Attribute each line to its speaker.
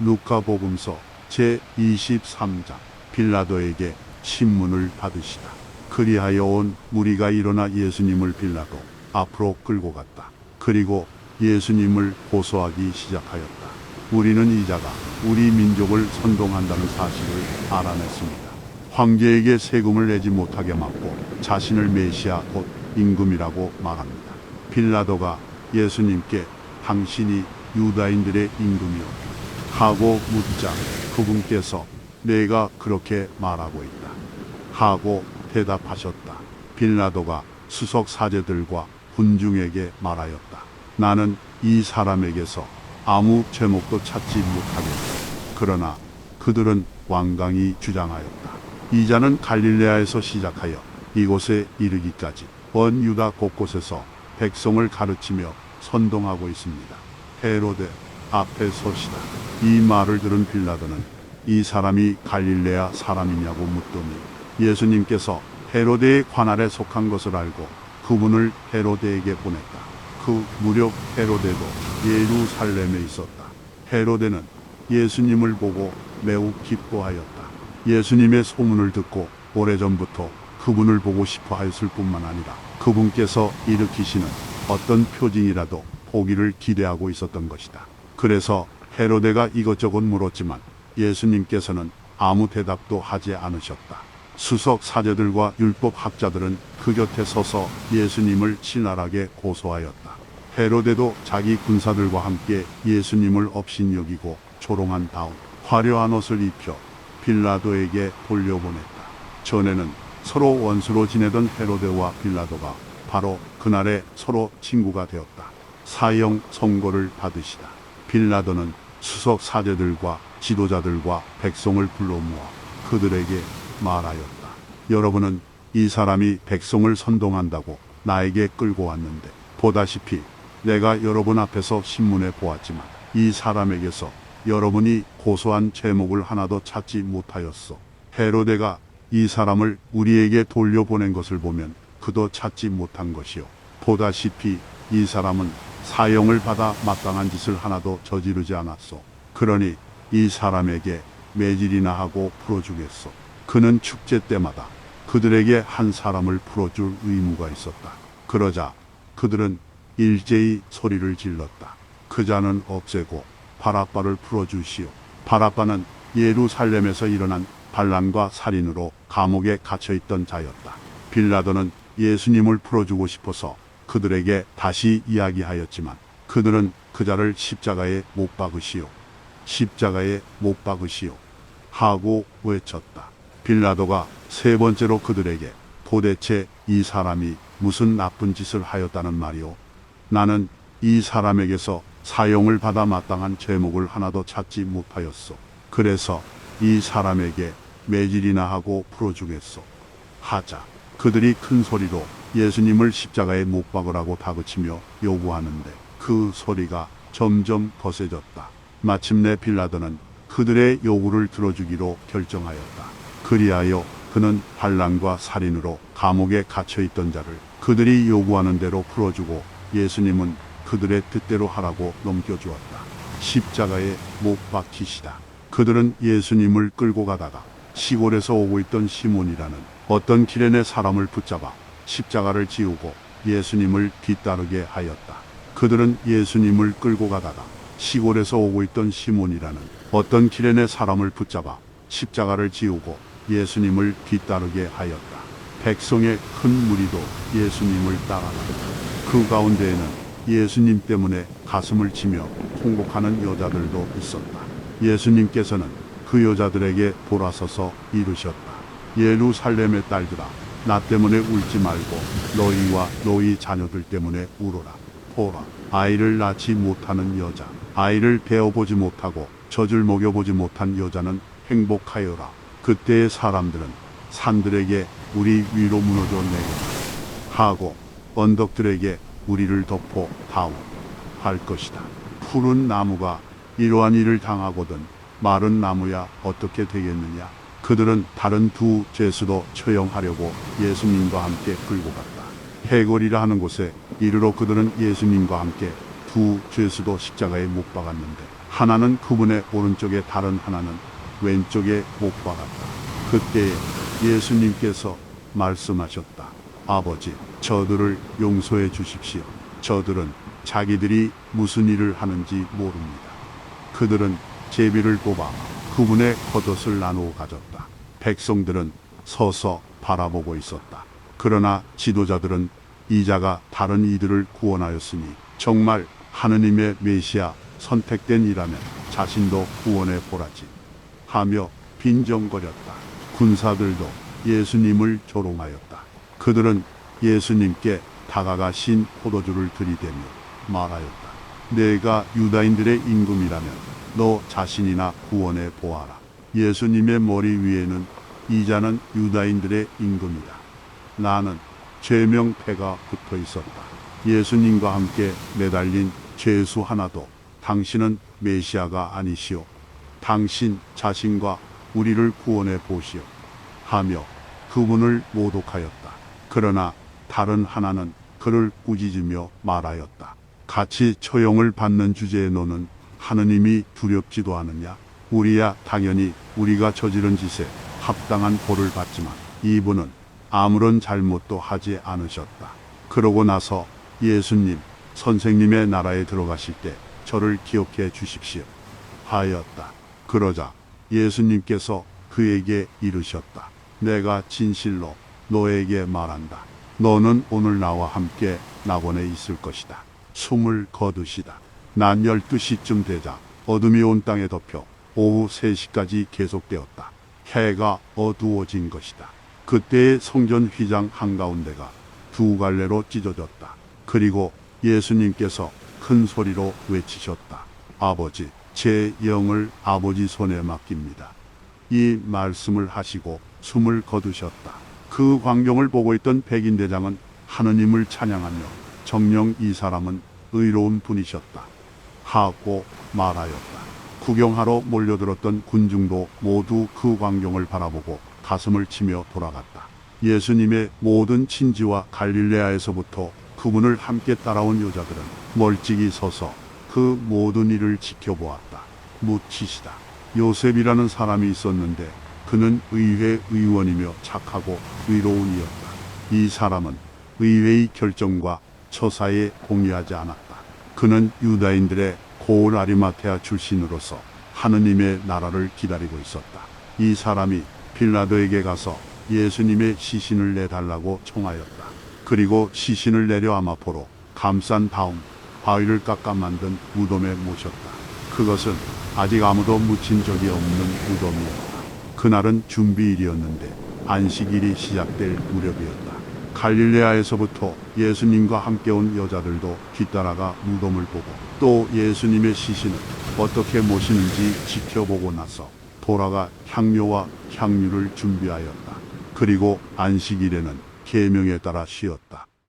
Speaker 1: 누가복음서 제 23장 빌라도에게 신문을 받으시다. 그리하여 온 무리가 일어나 예수님을 빌라도 앞으로 끌고 갔다. 그리고 예수님을 고소하기 시작하였다. 우리는 이자가 우리 민족을 선동한다는 사실을 알아냈습니다. 황제에게 세금을 내지 못하게 막고 자신을 메시아 곧 임금이라고 말합니다. 빌라도가 예수님께 당신이 유다인들의 임금이요 하고 묻자 그분께서 내가 그렇게 말하고 있다 하고 대답하셨다. 빌라도가 수석 사제들과 군중에게 말하였다. 나는 이 사람에게서 아무 제목도 찾지 못하겠다. 그러나 그들은 완강히 주장하였다. 이자는 갈릴레아에서 시작하여 이곳에 이르기까지 원 유다 곳곳에서 백성을 가르치며 선동하고 있습니다. 헤로데 앞에 서시다. 이 말을 들은 빌라도는 이 사람이 갈릴레아 사람이냐고 묻더니 예수님께서 헤로데의 관할에 속한 것을 알고 그분을 헤로데에게 보냈다. 그 무렵 헤로데도 예루살렘에 있었다. 헤로데는 예수님을 보고 매우 기뻐하였다. 예수님의 소문을 듣고 오래전부터 그분을 보고 싶어 하였을 뿐만 아니라 그분께서 일으키시는 어떤 표징이라도 보기를 기대하고 있었던 것이다. 그래서 헤로데가 이것저것 물었지만 예수님께서는 아무 대답도 하지 않으셨다. 수석 사제들과 율법 학자들은 그 곁에 서서 예수님을 친절하게 고소하였다. 헤로데도 자기 군사들과 함께 예수님을 업신여기고 조롱한 다음 화려한 옷을 입혀 빌라도에게 돌려보냈다. 전에는 서로 원수로 지내던 헤로데와 빌라도가 바로 그날에 서로 친구가 되었다. 사형 선고를 받으시다. 빌라도는 수석 사제들과 지도자들과 백성을 불러 모아 그들에게 말하였다. 여러분은 이 사람이 백성을 선동한다고 나에게 끌고 왔는데 보다시피 내가 여러분 앞에서 신문에 보았지만 이 사람에게서 여러분이 고소한 제목을 하나도 찾지 못하였소. 헤로데가 이 사람을 우리에게 돌려보낸 것을 보면 그도 찾지 못한 것이요. 보다시피 이 사람은 사형을 받아 마땅한 짓을 하나도 저지르지 않았소. 그러니 이 사람에게 매질이나 하고 풀어주겠소. 그는 축제 때마다 그들에게 한 사람을 풀어줄 의무가 있었다. 그러자 그들은 일제히 소리를 질렀다. 그 자는 없애고 바라빠를 풀어주시오. 바라빠는 예루살렘에서 일어난 반란과 살인으로 감옥에 갇혀있던 자였다. 빌라도는 예수님을 풀어주고 싶어서 그들에게 다시 이야기하였지만 그들은 그 자를 십자가에 못 박으시오. 십자가에 못 박으시오. 하고 외쳤다. 빌라도가 세 번째로 그들에게 도대체 이 사람이 무슨 나쁜 짓을 하였다는 말이오. 나는 이 사람에게서 사용을 받아 마땅한 제목을 하나도 찾지 못하였소. 그래서 이 사람에게 매질이나 하고 풀어주겠소. 하자. 그들이 큰 소리로 예수님을 십자가에 못 박으라고 다그치며 요구하는데 그 소리가 점점 거세졌다. 마침내 빌라도는 그들의 요구를 들어주기로 결정하였다. 그리하여 그는 반란과 살인으로 감옥에 갇혀 있던 자를 그들이 요구하는 대로 풀어주고 예수님은 그들의 뜻대로 하라고 넘겨주었다. 십자가에 못 박히시다. 그들은 예수님을 끌고 가다가 시골에서 오고 있던 시몬이라는 어떤 기렌의 사람을 붙잡아 십자가를 지우고 예수님을 뒤따르게 하였다. 그들은 예수님을 끌고 가다가 시골에서 오고 있던 시몬이라는 어떤 기렌의 사람을 붙잡아 십자가를 지우고 예수님을 뒤따르게 하였다. 백성의 큰 무리도 예수님을 따라갔다. 그 가운데에는 예수님 때문에 가슴을 치며 통곡하는 여자들도 있었다. 예수님께서는 그 여자들에게 돌아서서 이르셨다. 예루살렘의 딸들아, 나 때문에 울지 말고 너희와 너희 자녀들 때문에 울어라. 보라, 아이를 낳지 못하는 여자, 아이를 베어보지 못하고 젖을 먹여보지 못한 여자는 행복하여라. 그때의 사람들은 산들에게 우리 위로 무너져 내리라 하고 언덕들에게 우리를 덮어 다오 할 것이다. 푸른 나무가 이러한 일을 당하거든 마른 나무야 어떻게 되겠느냐. 그들은 다른 두 죄수도 처형하려고 예수님과 함께 끌고 갔다. 해골이라 하는 곳에 이르러 그들은 예수님과 함께 두 죄수도 십자가에 못 박았는데 하나는 그분의 오른쪽에 다른 하나는 왼쪽에 못 박았다. 그때에 예수님께서 말씀하셨다. 아버지, 저들을 용서해 주십시오. 저들은 자기들이 무슨 일을 하는지 모릅니다. 그들은 제비를 뽑아 그분의 겉옷을 나누어 가졌다. 백성들은 서서 바라보고 있었다. 그러나 지도자들은 이자가 다른 이들을 구원하였으니 정말 하느님의 메시아 선택된 이라면 자신도 구원해 보라지 하며 빈정거렸다. 군사들도 예수님을 조롱하였다. 그들은 예수님께 다가가신 포도주를 들이대며 말하였다. 내가 유다인들의 임금이라면 너 자신이나 구원해 보아라. 예수님의 머리 위에는 이자는 유다인들의 임금이다. 나는 죄명패가 붙어 있었다. 예수님과 함께 매달린 죄수 하나도 당신은 메시아가 아니시오. 당신 자신과 우리를 구원해 보시오. 하며 그분을 모독하였다. 그러나 다른 하나는 그를 꾸짖으며 말하였다. 같이 처형을 받는 주제에 너는 하느님이 두렵지도 않느냐? 우리야 당연히 우리가 저지른 짓에 합당한 벌을 받지만 이분은 아무런 잘못도 하지 않으셨다. 그러고 나서 예수님, 선생님의 나라에 들어가실 때 저를 기억해 주십시오. 하였다. 그러자 예수님께서 그에게 이르셨다. 내가 진실로 너에게 말한다. 너는 오늘 나와 함께 낙원에 있을 것이다. 숨을 거두시다. 난 12시쯤 되자 어둠이 온 땅에 덮여 오후 3시까지 계속되었다. 해가 어두워진 것이다. 그때의 성전 휘장 한가운데가 두 갈래로 찢어졌다. 그리고 예수님께서 큰 소리로 외치셨다. 아버지, 제 영을 아버지 손에 맡깁니다. 이 말씀을 하시고 숨을 거두셨다. 그 광경을 보고 있던 백인 대장은 하느님을 찬양하며 정령 이 사람은 의로운 분이셨다. 하고 말하였다. 구경하러 몰려들었던 군중도 모두 그 광경을 바라보고 가슴을 치며 돌아갔다. 예수님의 모든 친지와 갈릴레아에서부터 그분을 함께 따라온 여자들은 멀찍이 서서 그 모든 일을 지켜보았다. 묻히시다. 요셉이라는 사람이 있었는데 그는 의회 의원이며 착하고 의로운 이였다. 이 사람은 의회의 결정과 처사에 동의하지 않았다. 그는 유다인들의 고을 아리마테아 출신으로서 하느님의 나라를 기다리고 있었다. 이 사람이 빌라도에게 가서 예수님의 시신을 내달라고 청하였다. 그리고 시신을 내려 아마포로 감싼 다음 바위를 깎아 만든 무덤에 모셨다. 그것은 아직 아무도 묻힌 적이 없는 무덤이었다. 그날은 준비일이었는데 안식일이 시작될 무렵이었다. 갈릴레아에서부터 예수님과 함께 온 여자들도 뒤따라가 무덤을 보고 또 예수님의 시신을 어떻게 모시는지 지켜보고 나서 돌아가 향료와 향유를 준비하였다. 그리고 안식일에는 계명에 따라 쉬었다.